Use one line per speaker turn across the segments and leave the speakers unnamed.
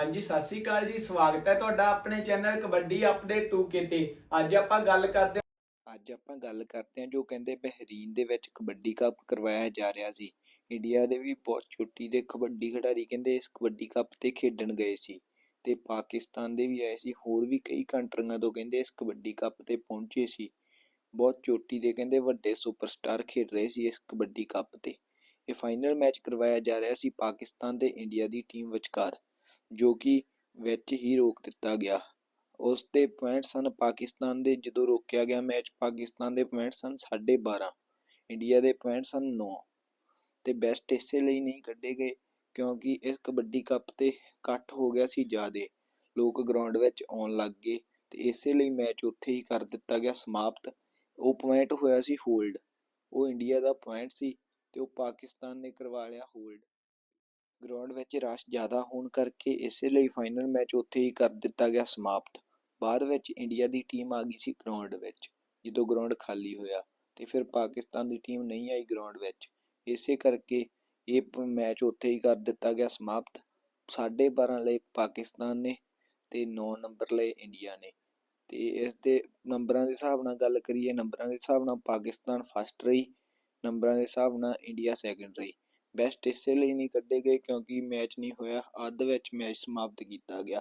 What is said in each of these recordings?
ਹਾਂਜੀ, ਸਤਿ ਸ਼੍ਰੀ ਅਕਾਲ ਜੀ। ਸਵਾਗਤ ਹੈ ਤੁਹਾਡਾ ਆਪਣੇ ਚੈਨਲ ਕਬੱਡੀ ਅਪਡੇਟ 2K ਤੇ। ਅੱਜ ਆਪਾਂ ਗੱਲ ਕਰਦੇ
ਅੱਜ ਆਪਾਂ ਗੱਲ ਕਰਦੇ ਹਾਂ ਜੋ ਕਹਿੰਦੇ ਬਹਿਰੀਨ ਦੇ ਵਿੱਚ ਕਬੱਡੀ ਕੱਪ ਕਰਵਾਇਆ ਜਾ ਰਿਹਾ ਸੀ। ਇੰਡੀਆ ਦੇ ਵੀ ਬਹੁਤ ਛੋਟੀ ਦੇ ਕਬੱਡੀ ਖਿਡਾਰੀ ਕਹਿੰਦੇ ਇਸ ਕਬੱਡੀ ਕੱਪ ਤੇ ਖੇਡਣ ਗਏ ਸੀ। ਤੇ ਪਾਕਿਸਤਾਨ ਦੇ ਵੀ ਆਏ ਸੀ। ਹੋਰ ਵੀ ਕਈ ਕੰਟਰੀਆਂ ਤੋਂ ਕਹਿੰਦੇ ਇਸ ਕਬੱਡੀ ਕੱਪ ਤੇ ਪਹੁੰਚੇ ਸੀ। ਬਹੁਤ ਚੋਟੀ ਦੇ ਕਹਿੰਦੇ ਵੱਡੇ ਸੁਪਰਸਟਾਰ ਖੇਡ ਰਹੇ ਸੀ ਇਸ ਕਬੱਡੀ ਕੱਪ ਤੇ। ਇਹ ਫਾਈਨਲ ਮੈਚ ਕਰਵਾਇਆ ਜਾ ਰਿਹਾ ਸੀ ਪਾਕਿਸਤਾਨ ਤੇ ਇੰਡੀਆ ਦੀ ਟੀਮ ਵਿਚਕਾਰ। ਜੋ ਕਿ ਵਿੱਚ ਹੀ ਰੋਕ ਦਿੱਤਾ ਗਿਆ। ਉਸ ਦੇ ਪੁਆਇੰਟ ਸਨ ਪਾਕਿਸਤਾਨ ਦੇ, ਜਦੋਂ ਰੋਕਿਆ ਗਿਆ ਮੈਚ, ਪਾਕਿਸਤਾਨ ਦੇ ਪੁਆਇੰਟ ਸਨ 12.5 ਇੰਡੀਆ ਦੇ ਪੁਆਇੰਟ ਸਨ 9 ਤੇ ਬੈਸਟ ਇਸੇ ਲਈ ਨਹੀਂ ਕੱਢੇ ਗਏ ਕਿਉਂਕਿ ਇਸ ਕਬੱਡੀ ਕੱਪ ਤੇ ਇਕੱਠ ਹੋ ਗਿਆ ਸੀ ਜ਼ਿਆਦੇ। ਲੋਕ ਗਰਾਊਂਡ ਵਿੱਚ ਆਉਣ ਲੱਗ ਗਏ ਤੇ ਇਸੇ ਲਈ ਮੈਚ ਉੱਥੇ ਹੀ ਕਰ ਦਿੱਤਾ ਗਿਆ ਸਮਾਪਤ। ਉਹ ਪੁਆਇੰਟ ਹੋਇਆ ਸੀ ਹੋਲਡ। ਉਹ ਇੰਡੀਆ ਦਾ ਪੁਆਇੰਟ ਸੀ ਤੇ ਉਹ ਪਾਕਿਸਤਾਨ ਨੇ ਕਰਵਾ ਲਿਆ ਹੋਲਡ। ਗਰਾਊਂਡ ਵਿੱਚ ਰਸ਼ ਜ਼ਿਆਦਾ ਹੋਣ ਕਰਕੇ ਇਸੇ ਲਈ ਫਾਈਨਲ ਮੈਚ ਉੱਥੇ ਹੀ ਕਰ ਦਿੱਤਾ ਗਿਆ ਸਮਾਪਤ। ਬਾਅਦ ਵਿੱਚ ਇੰਡੀਆ ਦੀ ਟੀਮ ਆ ਗਈ ਸੀ ਗਰਾਊਂਡ ਵਿੱਚ, ਜਦੋਂ ਗਰਾਊਂਡ ਖਾਲੀ ਹੋਇਆ ਤੇ ਫਿਰ ਪਾਕਿਸਤਾਨ ਦੀ ਟੀਮ ਨਹੀਂ ਆਈ ਗਰਾਊਂਡ ਵਿੱਚ। ਇਸੇ ਕਰਕੇ ਇਹ ਮੈਚ ਉੱਥੇ ਹੀ ਕਰ ਦਿੱਤਾ ਗਿਆ ਸਮਾਪਤ। 12.5 ਲਈ ਪਾਕਿਸਤਾਨ ਨੇ ਤੇ 9 ਨੰਬਰ ਲਏ ਇੰਡੀਆ ਨੇ। ਤੇ ਇਸ ਦੇ ਨੰਬਰਾਂ ਦੇ ਹਿਸਾਬ ਨਾਲ ਗੱਲ ਕਰੀਏ ਨੰਬਰਾਂ ਦੇ ਹਿਸਾਬ ਨਾਲ ਪਾਕਿਸਤਾਨ ਫਸਟ ਰਹੀ ਨੰਬਰਾਂ ਦੇ ਹਿਸਾਬ ਨਾਲ ਇੰਡੀਆ ਸੈਕੰਡ ਰਹੀ। ਬੈਸਟ ਇਸੇ ਲਈ ਨਹੀਂ ਕੱਢੇ ਗਏ ਕਿਉਂਕਿ ਮੈਚ ਨਹੀਂ ਹੋਇਆ, ਅੱਧ ਵਿੱਚ ਮੈਚ ਸਮਾਪਤ ਕੀਤਾ ਗਿਆ।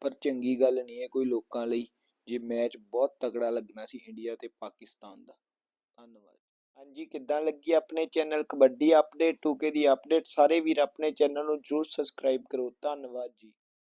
ਪਰ ਚੰਗੀ ਗੱਲ ਨਹੀਂ ਹੈ ਕੋਈ ਲੋਕਾਂ ਲਈ, ਜੇ ਮੈਚ ਬਹੁਤ ਤਕੜਾ ਲੱਗਣਾ ਸੀ ਇੰਡੀਆ ਤੇ ਪਾਕਿਸਤਾਨ ਦਾ। ਧੰਨਵਾਦ। ਹਾਂਜੀ, ਕਿੱਦਾਂ ਲੱਗੀ ਆਪਣੇ ਚੈਨਲ ਕਬੱਡੀ ਅਪਡੇਟ 2K ਦੀ ਅਪਡੇਟ ਸਾਰੇ ਵੀਰ ਆਪਣੇ ਚੈਨਲ ਨੂੰ ਜਰੂਰ ਸਬਸਕ੍ਰਾਈਬ ਕਰੋ। ਧੰਨਵਾਦ ਜੀ।